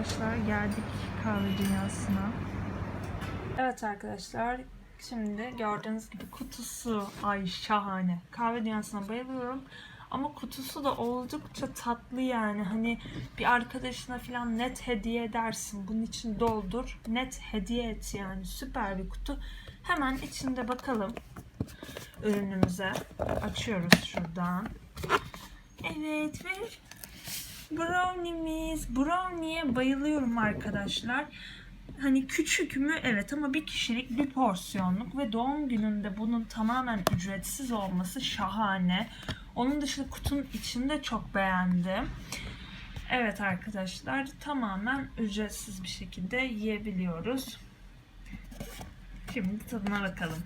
arkadaşlar geldik kahve dünyasına. Evet arkadaşlar şimdi gördüğünüz gibi kutusu ay şahane. Kahve dünyasına bayılıyorum. Ama kutusu da oldukça tatlı yani. Hani bir arkadaşına falan net hediye edersin. Bunun için doldur. Net hediye et yani. Süper bir kutu. Hemen içinde bakalım ürünümüze. Açıyoruz şuradan. Evet ve Brownie'miz. Brownie'ye bayılıyorum arkadaşlar. Hani küçük mü? Evet ama bir kişilik bir porsiyonluk ve doğum gününde bunun tamamen ücretsiz olması şahane. Onun dışında kutunun içinde çok beğendim. Evet arkadaşlar tamamen ücretsiz bir şekilde yiyebiliyoruz. Şimdi tadına bakalım.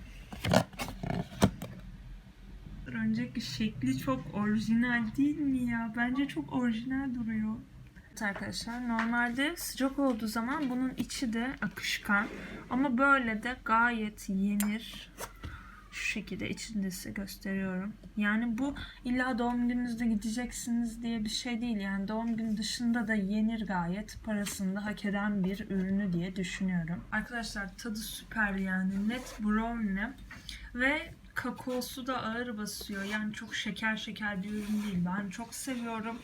Önceki şekli çok orijinal değil mi ya? Bence çok orijinal duruyor. Evet arkadaşlar normalde sıcak olduğu zaman bunun içi de akışkan. Ama böyle de gayet yenir. Şu şekilde içinde size gösteriyorum. Yani bu illa doğum gününüzde gideceksiniz diye bir şey değil. Yani doğum günü dışında da yenir gayet. Parasını da hak eden bir ürünü diye düşünüyorum. Arkadaşlar tadı süper yani. Net brownie. Ve kakaosu da ağır basıyor. Yani çok şeker şeker bir ürün değil. Ben çok seviyorum.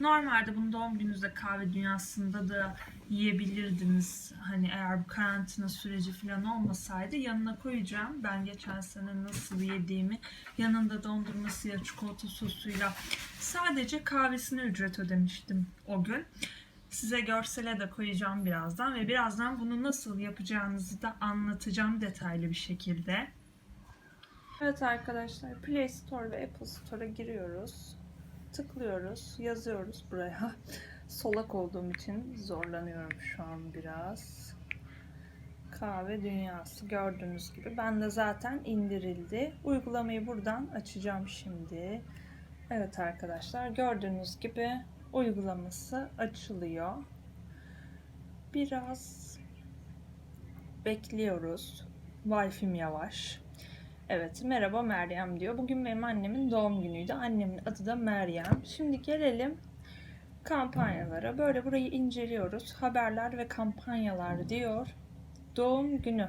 Normalde bunu doğum gününüzde kahve dünyasında da yiyebilirdiniz. Hani eğer bu karantina süreci falan olmasaydı yanına koyacağım. Ben geçen sene nasıl yediğimi yanında dondurmasıyla çikolata sosuyla sadece kahvesine ücret ödemiştim o gün. Size görsele de koyacağım birazdan ve birazdan bunu nasıl yapacağınızı da anlatacağım detaylı bir şekilde. Evet arkadaşlar Play Store ve Apple Store'a giriyoruz. Tıklıyoruz, yazıyoruz buraya. Solak olduğum için zorlanıyorum şu an biraz. Kahve dünyası gördüğünüz gibi. Ben de zaten indirildi. Uygulamayı buradan açacağım şimdi. Evet arkadaşlar gördüğünüz gibi uygulaması açılıyor. Biraz bekliyoruz. Wi-Fi'm yavaş. Evet, merhaba Meryem diyor. Bugün benim annemin doğum günüydü. Annemin adı da Meryem. Şimdi gelelim kampanyalara. Böyle burayı inceliyoruz. Haberler ve kampanyalar diyor. Doğum günü.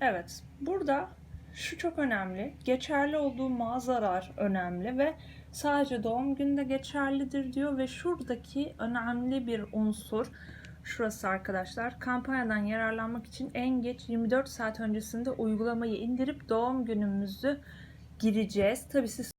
Evet, burada şu çok önemli. Geçerli olduğu mağazalar önemli ve sadece doğum günde geçerlidir diyor ve şuradaki önemli bir unsur Şurası arkadaşlar. Kampanyadan yararlanmak için en geç 24 saat öncesinde uygulamayı indirip doğum günümüzü gireceğiz. Tabii siz